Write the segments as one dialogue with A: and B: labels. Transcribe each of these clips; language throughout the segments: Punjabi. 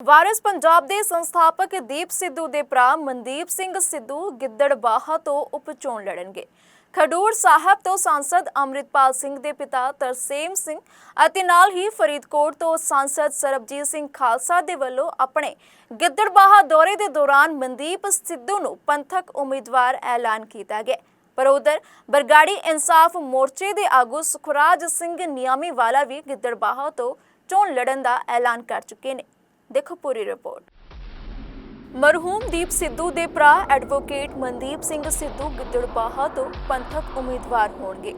A: ਵਾਰਿਸ ਪੰਜਾਬ ਦੇ ਸੰਸਥਾਪਕ ਦੀਪ ਸਿੱਧੂ ਦੇ ਭਰਾ ਮਨਦੀਪ ਸਿੰਘ ਸਿੱਧੂ ਗਿੱਦੜਬਾਹਾ ਤੋਂ ਉਪਚੋਣ ਲੜਨਗੇ। ਖਡੂਰ ਸਾਹਿਬ ਤੋਂ ਸੰਸਦ ਅੰਮ੍ਰਿਤਪਾਲ ਸਿੰਘ ਦੇ ਪਿਤਾ ਤਰਸੇਮ ਸਿੰਘ ਅਤੇ ਨਾਲ ਹੀ ਫਰੀਦਕੋਟ ਤੋਂ ਸੰਸਦ ਸਰਬਜੀਤ ਸਿੰਘ ਖਾਲਸਾ ਦੇ ਵੱਲੋਂ ਆਪਣੇ ਗਿੱਦੜਬਾਹਾ ਦੌਰੇ ਦੇ ਦੌਰਾਨ ਮਨਦੀਪ ਸਿੱਧੂ ਨੂੰ ਪੰਥਕ ਉਮੀਦਵਾਰ ਐਲਾਨ ਕੀਤਾ ਗਿਆ। ਪਰ ਉਧਰ ਬਰਗਾੜੀ ਇਨਸਾਫ ਮੋਰਚੇ ਦੇ ਆਗੂ ਸੁਖਰਾਜ ਸਿੰਘ ਨਿਆਮੀ ਵਾਲਾ ਵੀ ਗਿੱਦੜਬਾਹਾ ਤੋਂ ਚੋਣ ਲੜਨ ਦਾ ਐਲਾਨ ਕਰ ਚੁੱਕੇ ਨੇ। ਦੇਖੋ ਪੂਰੀ ਰਿਪੋਰਟ। ਮਰਹੂਮ ਦੀਪ ਸਿੱਧੂ ਦੇ ਭਰਾ ਐਡਵੋਕੇਟ ਮਨਦੀਪ ਸਿੰਘ ਸਿੱਧੂ ਗਿੱਦੜਬਾਹਾ ਤੋਂ ਪੰਥਕ ਉਮੀਦਵਾਰ ਹੋਣਗੇ।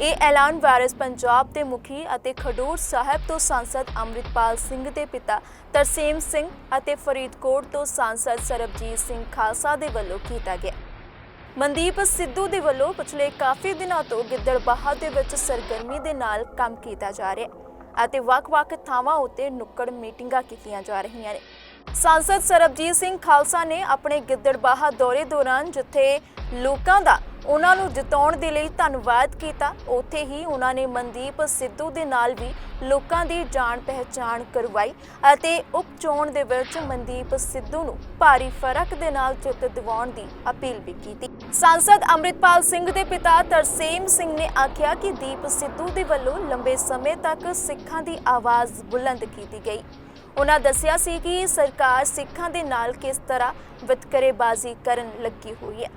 A: ਇਹ ਐਲਾਨ ਵਾਰਿਸ ਪੰਜਾਬ ਦੇ ਮੁਖੀ ਅਤੇ ਖਡੂਰ ਸਾਹਿਬ ਤੋਂ ਸੰਸਦ ਅੰਮ੍ਰਿਤਪਾਲ ਸਿੰਘ ਦੇ ਪਿਤਾ ਤਰਸੇਮ ਸਿੰਘ ਅਤੇ ਫਰੀਦਕੋਟ ਤੋਂ ਸੰਸਦ ਸਰਬਜੀਤ ਸਿੰਘ ਖਾਲਸਾ ਦੇ ਵੱਲੋਂ ਕੀਤਾ ਗਿਆ। ਮਨਦੀਪ ਸਿੱਧੂ ਦੇ ਵੱਲੋਂ ਪਿਛਲੇ ਕਾਫੀ ਦਿਨਾਂ ਤੋਂ ਗਿੱਦੜਬਾਹਾ ਦੇ ਵਿੱਚ ਸਰਗਰਮੀ ਦੇ ਨਾਲ ਕੰਮ ਕੀਤਾ ਜਾ ਰਿਹਾ। ਹੈ ਅਤੇ ਵੱਖ-ਵੱਖ ਥਾਵਾਂ ਉੱਤੇ ਨੁੱਕੜ ਮੀਟਿੰਗਾਂ ਕੀਤੀਆਂ ਜਾ ਰਹੀਆਂ ਨੇ। ਸੰਸਦ ਸਰਬਜੀਤ ਸਿੰਘ ਖਾਲਸਾ ਨੇ ਆਪਣੇ ਗਿੱਦੜਬਾਹਾ ਦੌਰੇ ਦੌਰਾਨ ਜਿੱਥੇ ਲੋਕਾਂ ਦਾ ਉਹਨਾਂ ਨੂੰ ਜਿਤਾਉਣ ਦੇ ਲਈ ਧੰਨਵਾਦ ਕੀਤਾ, ਉੱਥੇ ਹੀ ਉਹਨਾਂ ਨੇ ਮਨਦੀਪ ਸਿੱਧੂ ਦੇ ਨਾਲ ਵੀ ਲੋਕਾਂ ਦੀ ਜਾਣ ਪਹਿਚਾਣ ਕਰਵਾਈ ਅਤੇ ਉਪਚੋਣ ਦੇ ਵਿੱਚ ਮਨਦੀਪ ਸਿੱਧੂ ਨੂੰ ਭਾਰੀ ਫ਼ਰਕ ਦੇ ਨਾਲ ਜਿੱਤ ਦਿਵਾਉਣ ਦੀ ਅਪੀਲ ਵੀ ਕੀਤੀ। ਸੰਸਦ ਅੰਮ੍ਰਿਤਪਾਲ ਸਿੰਘ ਦੇ ਪਿਤਾ ਤਰਸੇਮ ਸਿੰਘ ਨੇ ਆਖਿਆ ਕਿ ਦੀਪ ਸਿੱਧੂ ਦੇ ਵੱਲੋਂ ਲੰਬੇ ਸਮੇਂ ਤੱਕ ਸਿੱਖਾਂ ਦੀ ਆਵਾਜ਼ ਬੁਲੰਦ ਕੀਤੀ ਗਈ। ਉਹਨਾਂ ਦੱਸਿਆ ਸੀ ਕਿ ਸਰਕਾਰ ਸਿੱਖਾਂ ਦੇ ਨਾਲ ਕਿਸ ਤਰ੍ਹਾਂ ਵਿਤਕਰੇਬਾਜ਼ੀ ਕਰਨ ਲੱਗੀ ਹੋਈ ਹੈ।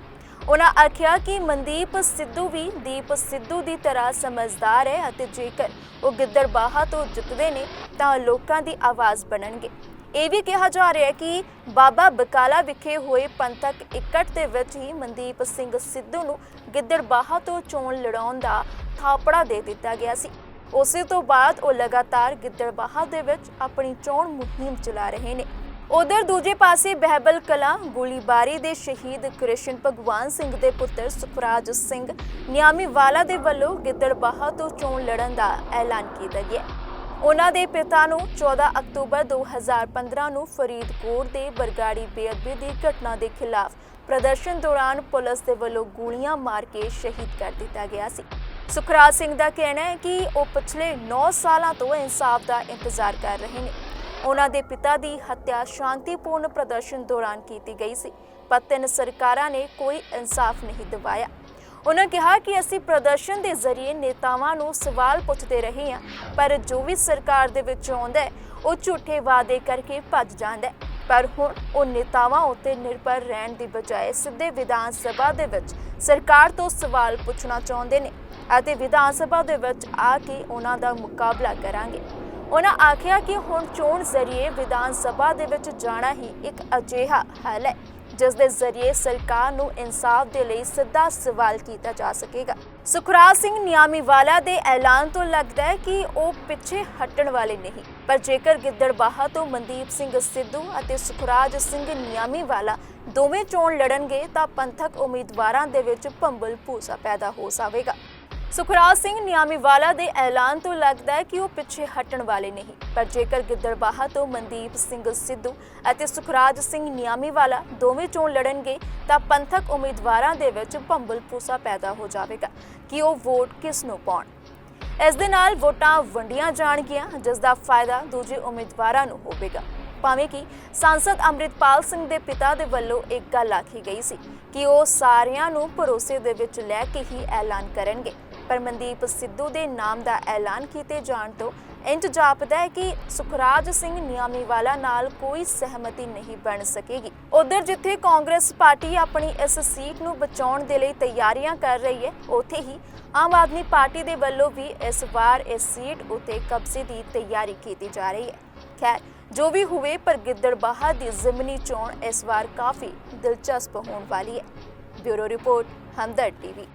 A: ਉਹਨਾਂ ਆਖਿਆ ਕਿ ਮਨਦੀਪ ਸਿੱਧੂ ਵੀ ਦੀਪ ਸਿੱਧੂ ਦੀ ਤਰ੍ਹਾਂ ਸਮਝਦਾਰ ਹੈ ਅਤੇ ਜੇਕਰ ਉਹ ਗਿੱਦੜਬਾਹਾ ਤੋਂ ਜਿੱਤਦੇ ਨੇ ਤਾਂ ਲੋਕਾਂ ਦੀ ਆਵਾਜ਼ ਬਣਨਗੇ। ਇਹ ਵੀ ਕਿਹਾ ਜਾ ਰਿਹਾ ਹੈ ਕਿ ਬਾਬਾ ਬਕਾਲਾ ਵਿਖੇ ਹੋਏ ਪੰਥਕ ਇਕੱਠ ਦੇ ਵਿੱਚ ਹੀ ਮਨਦੀਪ ਸਿੰਘ ਸਿੱਧੂ ਨੂੰ ਗਿੱਦੜਬਾਹਾ ਤੋਂ ਚੋਣ ਲੜਾਉਣ ਦਾ ਥਾਪੜਾ ਦੇ ਦਿੱਤਾ ਗਿਆ ਸੀ। ਉਸੇ ਤੋਂ ਬਾਅਦ ਉਹ ਲਗਾਤਾਰ ਗਿੱਦੜਬਾਹਾ ਦੇ ਵਿੱਚ ਆਪਣੀ ਚੋਣ ਮੁਹਿੰਮ ਚਲਾ ਰਹੇ ਨੇ। ਉਧਰ ਦੂਜੇ ਪਾਸੇ ਬਹਿਬਲ ਕਲਾਂ ਗੋਲੀਬਾਰੀ ਦੇ ਸ਼ਹੀਦ ਕ੍ਰਿਸ਼ਨ ਭਗਵਾਨ ਸਿੰਘ ਦੇ ਪੁੱਤਰ ਸੁਖਰਾਜ ਸਿੰਘ ਨਿਆਮੀਵਾਲਾ ਦੇ ਵੱਲੋਂ ਗਿੱਦੜਬਾਹਾ ਤੋਂ ਚੋਣ ਲੜਨ ਦਾ ਐਲਾਨ ਕੀਤਾ ਗਿਆ। ਉਹਨਾਂ ਦੇ ਪਿਤਾ ਨੂੰ 14 ਅਕਤੂਬਰ 2015 ਨੂੰ ਫਰੀਦਕੋਟ ਦੇ ਬਰਗਾੜੀ ਬੇਅਦਬੀ ਦੀ ਘਟਨਾ ਦੇ ਖਿਲਾਫ ਪ੍ਰਦਰਸ਼ਨ ਦੌਰਾਨ ਪੁਲਿਸ ਦੇ ਵੱਲੋਂ ਗੋਲੀਆਂ ਮਾਰ ਕੇ ਸ਼ਹੀਦ ਕਰ ਦਿੱਤਾ ਗਿਆ ਸੀ। ਸੁਖਰਾਜ ਸਿੰਘ ਦਾ ਕਹਿਣਾ ਹੈ ਕਿ ਉਹ ਪਿਛਲੇ 9 ਸਾਲਾਂ ਤੋਂ ਇਨਸਾਫ ਦਾ ਇੰਤਜ਼ਾਰ ਕਰ ਰਹੇ ਨੇ। ਉਹਨਾਂ ਦੇ ਪਿਤਾ ਦੀ ਹੱਤਿਆ ਸ਼ਾਂਤੀਪੂਰਨ ਪ੍ਰਦਰਸ਼ਨ ਦੌਰਾਨ ਕੀਤੀ ਗਈ ਸੀ, ਪਰ ਤਿੰਨ ਸਰਕਾਰਾਂ ਨੇ ਕੋਈ ਇਨਸਾਫ ਨਹੀਂ ਦਿਵਾਇਆ। ਉਹਨਾਂ ਕਿਹਾ ਕਿ ਅਸੀਂ ਪ੍ਰਦਰਸ਼ਨ ਦੇ ਜ਼ਰੀਏ ਨੇਤਾਵਾਂ ਨੂੰ ਸਵਾਲ ਪੁੱਛਦੇ ਰਹੇ ਹਾਂ, ਪਰ ਜੋ ਵੀ ਸਰਕਾਰ ਦੇ ਵਿੱਚ ਆਉਂਦਾ ਹੈ, ਉਹ ਝੂਠੇ ਵਾਅਦੇ ਕਰਕੇ ਭੱਜ ਜਾਂਦਾ ਹੈ। ਪਰ ਹੁਣ ਉਹ ਨੇਤਾਵਾਂ ਉੱਤੇ ਨਿਰਭਰ ਰਹਿਣ ਦੀ ਬਜਾਏ ਸਿੱਧੇ ਵਿਧਾਨ ਸਭਾ ਦੇ ਵਿੱਚ ਸਰਕਾਰ ਤੋਂ ਸਵਾਲ ਪੁੱਛਣਾ ਚਾਹੁੰਦੇ ਨੇ। ਅਤੇ ਵਿਧਾਨ ਸਭਾ ਦੇ ਵਿੱਚ ਆ ਕੇ ਉਹਨਾਂ ਦਾ ਮੁਕਾਬਲਾ ਕਰਾਂਗੇ। ਉਹਨਾਂ ਆਖਿਆ ਕਿ ਹੁਣ ਚੋਣ ਜ਼ਰੀਏ ਵਿਧਾਨ ਸਭਾ ਦੇ ਵਿੱਚ ਜਾਣਾ ਹੀ ਇੱਕ ਅਜਿਹਾ ਹੱਲ ਹੈ, ਜਿਸ ਦੇ ਜ਼ਰੀਏ ਸਰਕਾਰ ਨੂੰ ਇਨਸਾਫ ਦੇ ਲਈ ਸਿੱਧਾ ਸਵਾਲ ਕੀਤਾ ਜਾ ਸਕੇਗਾ। ਸੁਖਰਾਜ ਸਿੰਘ ਨਿਆਮੀਵਾਲਾ ਦੇ ਐਲਾਨ ਤੋਂ ਲੱਗਦਾ ਹੈ ਕਿ ਉਹ ਪਿੱਛੇ ਹਟਣ ਵਾਲੇ ਨਹੀਂ, ਪਰ ਜੇਕਰ ਗਿੱਦੜਬਾਹਾ ਤੋਂ ਮਨਦੀਪ ਸਿੰਘ ਸਿੱਧੂ ਅਤੇ ਸੁਖਰਾਜ ਸਿੰਘ ਨਿਆਮੀਵਾਲਾ ਦੋਵੇਂ ਚੋਣ ਲੜਨਗੇ ਤਾਂ ਪੰਥਕ ਉਮੀਦਵਾਰਾਂ ਦੇ ਵਿੱਚ ਭੰਬਲ ਭੂਸਾ ਪੈਦਾ ਹੋ ਜਾਵੇਗਾ। ਸੁਖਰਾਜ ਸਿੰਘ ਨਿਆਮੀਵਾਲਾ ਦੇ ਐਲਾਨ ਤੋਂ ਲੱਗਦਾ ਹੈ ਕਿ ਉਹ ਪਿੱਛੇ ਹਟਣ ਵਾਲੇ ਨਹੀਂ। ਪਰ ਜੇਕਰ ਗਿੱਦੜਬਾਹਾ ਤੋਂ ਮਨਦੀਪ ਸਿੰਘ ਸਿੱਧੂ ਅਤੇ ਸੁਖਰਾਜ ਸਿੰਘ ਨਿਆਮੀਵਾਲਾ ਦੋਵੇਂ ਚੋਣ ਲੜਨਗੇ, ਤਾਂ ਪੰਥਕ ਉਮੀਦਵਾਰਾਂ ਦੇ ਵਿੱਚ ਭੰਬਲ ਭੂਸਾ ਪੈਦਾ ਹੋ ਜਾਵੇਗਾ ਕਿ ਉਹ ਵੋਟ ਕਿਸ ਨੂੰ ਪਾਉਣ। ਇਸ ਦੇ ਨਾਲ ਵੋਟਾਂ ਵੰਡੀਆਂ ਜਾਣਗੀਆਂ, ਜਿਸ ਦਾ ਫਾਇਦਾ ਦੂਜੇ ਉਮੀਦਵਾਰਾਂ ਨੂੰ ਹੋਵੇਗਾ। ਭਾਵੇਂ ਕਿ ਸੰਸਦ ਅੰਮ੍ਰਿਤਪਾਲ ਸਿੰਘ ਦੇ ਪਿਤਾ ਦੇ ਵੱਲੋਂ ਇੱਕ ਗੱਲ ਆਖੀ ਗਈ ਸੀ ਕਿ ਉਹ ਸਾਰਿਆਂ ਨੂੰ ਭਰੋਸੇ ਦੇ ਵਿੱਚ ਲੈ ਕੇ ਹੀ ਐਲਾਨ ਕਰਨਗੇ। ਪਰ ਮਨਦੀਪ ਸਿੱਧੂ ਦੇ ਨਾਮ ਦਾ ਐਲਾਨ ਕੀਤੇ ਜਾਣ ਤੋਂ ਇੰਜ ਜਾਪਦਾ ਹੈ ਕਿ ਸੁਖਰਾਜ ਸਿੰਘ ਨਿਆਮੀਵਾਲਾ ਨਾਲ ਕੋਈ ਸਹਿਮਤੀ ਨਹੀਂ ਬਣ ਸਕੇਗੀ। ਉਧਰ ਜਿੱਥੇ ਕਾਂਗਰਸ ਪਾਰਟੀ ਆਪਣੀ ਇਸ ਸੀਟ ਨੂੰ ਬਚਾਉਣ ਦੇ ਲਈ ਤਿਆਰੀਆਂ ਕਰ ਰਹੀ ਹੈ, ਉੱਥੇ ਹੀ ਆਮ ਆਦਮੀ ਪਾਰਟੀ ਦੇ ਵੱਲੋਂ ਵੀ ਇਸ ਵਾਰ ਇਸ ਸੀਟ ਉਤੇ ਕਬਜ਼ੇ ਦੀ ਤਿਆਰੀ ਕੀਤੀ ਜਾ ਰਹੀ ਹੈ। ਖੈਰ, ਜੋ ਵੀ ਹੋਵੇ, ਪਰ ਗਿੱਦੜਬਾਹਾ ਦੀ ਜ਼ਮੀਨੀ ਚੋਣ ਇਸ ਵਾਰ ਕਾਫੀ ਦਿਲਚਸਪ ਹੋਣ ਵਾਲੀ ਹੈ। Bureau report, Hamdard TV.